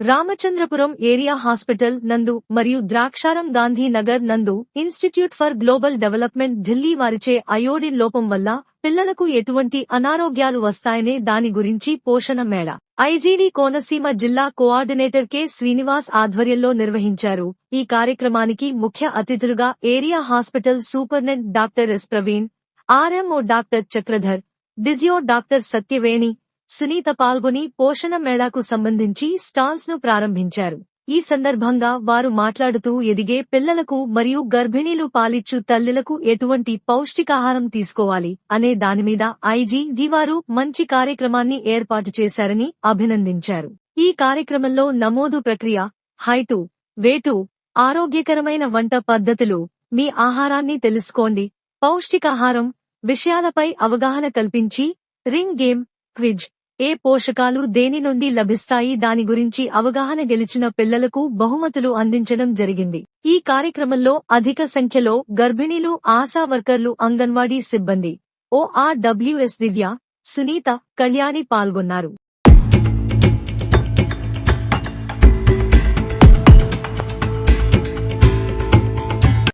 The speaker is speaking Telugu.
రామచంద్రపురం ఏరియా హాస్పిటల్ నందు మరియు ద్రాక్షారం గాంధీ నగర్ నందు institute for global development Delhi వారిచే అయోడిన్ లోపం వల్ల పిల్లలకు ఎటువంటి అనారోగ్యాలు వస్తాయనే దాని గురించి పోషణ మేళ. ఐజీడీ కోనసీమ జిల్లా కోఆర్డినేటర్ కె. శ్రీనివాస్ ఆధ్వర్యంలో నిర్వహించారు. ఈ కార్యక్రమానికి ముఖ్య అతిథులుగా area hospital superintendent doctor S. Praveen RMO doctor Chakradhar DGO doctor Satyaveni Sunitha పాల్గొని పోషణ మేళాకు సంబంధించి స్టాల్స్ను ప్రారంభించారు. ఈ సందర్భంగా వారు మాట్లాడుతూ ఎదిగే పిల్లలకు మరియు గర్భిణీలు పాలిచ్చు తల్లులకు ఎటువంటి పౌష్టికాహారం తీసుకోవాలి అనే దానిమీద ఐజీ వారు మంచి కార్యక్రమాన్ని ఏర్పాటు చేశారని అభినందించారు. ఈ కార్యక్రమంలో నమోదు ప్రక్రియ హైటు వేటు ఆరోగ్యకరమైన వంట పద్ధతులు మీ ఆహారాన్ని తెలుసుకోండి పౌష్టికాహారం విషయాలపై అవగాహన కల్పించి రింగ్ గేమ్ క్విజ్ ఏ పోషకాలు దేని నుండి లభిస్తాయి దాని గురించి అవగాహన గెలిచిన పిల్లలకు బహుమతులు అందించడం జరిగింది. ఈ కార్యక్రమంలో అధిక సంఖ్యలో గర్భిణీలు ఆశా వర్కర్లు అంగన్వాడీ సిబ్బంది ఓఆర్డబ్ల్యూఎస్ దివ్య సునీత కళ్యాణి పాల్గొన్నారు.